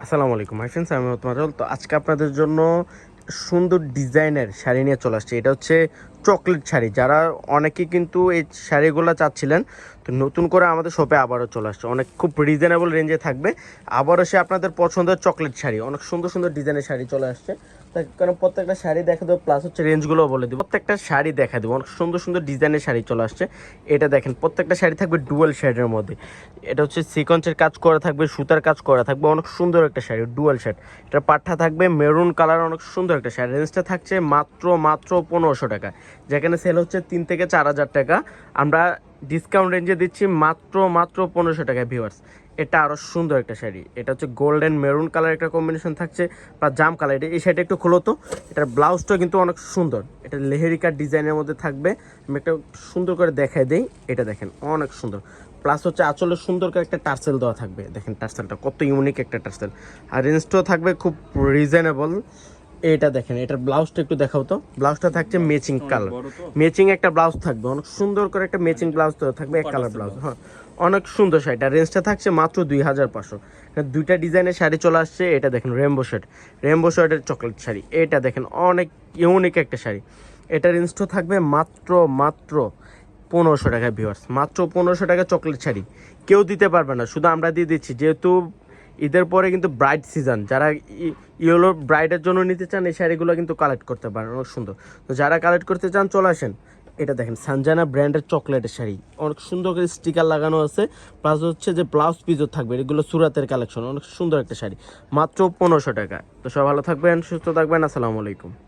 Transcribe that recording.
আসসালামু আলাইকুম my friends আমি তোমার তো আজকে আপনাদের জন্য সুন্দর ডিজাইনের শাড়ি নিয়ে চলে আসছে। এটা হচ্ছে চকলেট শাড়ি। যারা অনেকে কিন্তু এই শাড়িগুলো চাচ্ছিলেন, তো নতুন করে আমাদের শপে আবারও চলে আসছে। অনেক খুব রিজনেবল রেঞ্জে থাকবে। আবারও সে আপনাদের পছন্দের চকলেট শাড়ি। অনেক সুন্দর সুন্দর ডিজাইনের শাড়ি চলে আসছে। কারণ প্রত্যেকটা শাড়ি দেখা দেবো প্লাস হচ্ছে রেঞ্জগুলো বলে দেবো। প্রত্যেকটা শাড়ি দেখা দেবো। অনেক সুন্দর সুন্দর ডিজাইনের শাড়ি চলে আসছে। এটা দেখেন, প্রত্যেকটা শাড়ি থাকবে ডুয়াল শেডের মধ্যে। এটা হচ্ছে সিকঞ্চের কাজ করা থাকবে, সুতার কাজ করা থাকবে। অনেক সুন্দর একটা শাড়ি ডুয়াল শেড এটা পাট্টা থাকবে মেরুন কালার অনেক সুন্দর একটা শাড়ি রেঞ্জটা থাকছে মাত্র মাত্র পনেরোশো টাকা। যেখানে সেল হচ্ছে তিন থেকে চার হাজার টাকা। আমরা ডিসকাউন্ট রেঞ্জে দিচ্ছি মাত্র মাত্র পনেরোশো টাকায় ভিউয়ার্স এটা আরও সুন্দর একটা শাড়ি। এটা হচ্ছে গোল্ডেন মেরুন কালার একটা কম্বিনেশন থাকছে, বা জাম কালার এটা এই শাড়িটা একটু খোলো তো। এটার ব্লাউজটা কিন্তু অনেক সুন্দর। এটা লেহেরিকার ডিজাইনের মধ্যে থাকবে। আমি একটা সুন্দর করে দেখাই দিই। এটা দেখেন, অনেক সুন্দর। প্লাস হচ্ছে আঁচলে সুন্দর করে একটা টার্সেল দেওয়া থাকবে। দেখেন টার্সেলটা কত ইউনিক একটা টার্সেল। আর রেঞ্জটাও থাকবে খুব রিজনেবল এটা দেখেন এটার ব্লাউজটা একটু দেখাও তো। ব্লাউজটা থাকছে ম্যাচিং কালার ম্যাচিং একটা ব্লাউজ থাকবে অনেক সুন্দর করে একটা ম্যাচিং ব্লাউজ তো থাকবে এক কালার ব্লাউজ হ্যাঁ। অনেক সুন্দর শাড়িটা রেঞ্জটা থাকছে মাত্র দুই হাজার পাঁচশো। দুইটা ডিজাইনের শাড়ি চলে আসছে এটা দেখেন রেমবো শার্ট রেমবো শার্টের চকলেট শাড়ি এটা দেখেন অনেক ইউনিক একটা শাড়ি। এটা রেঞ্জটা থাকবে মাত্র মাত্র পনেরোশো টাকা ভিউয়ার্স মাত্র পনেরোশো টাকা চকলেট শাড়ি। কেউ দিতে পারবে না শুধু আমরা দিয়ে দিচ্ছি যেহেতু ঈদের পরে কিন্তু ব্রাইট সিজন। যারা ইয়েলো ব্রাইডের জন্য নিতে চান, এই শাড়িগুলো কিন্তু কালেক্ট করতে পারেন। অনেক সুন্দর। তো যারা কালেক্ট করতে চান, চলে আসেন। এটা দেখেন সানজানা ব্র্যান্ডের চকলেটের শাড়ি। অনেক সুন্দর করে স্টিকার লাগানো আছে। প্লাস হচ্ছে যে ব্লাউজ পিসও থাকবে। এগুলো সুরাতের কালেকশন অনেক সুন্দর একটা শাড়ি। মাত্র পনেরোশো টাকা। তো সব ভালো থাকবেন, সুস্থ থাকবেন। আসসালামু আলাইকুম।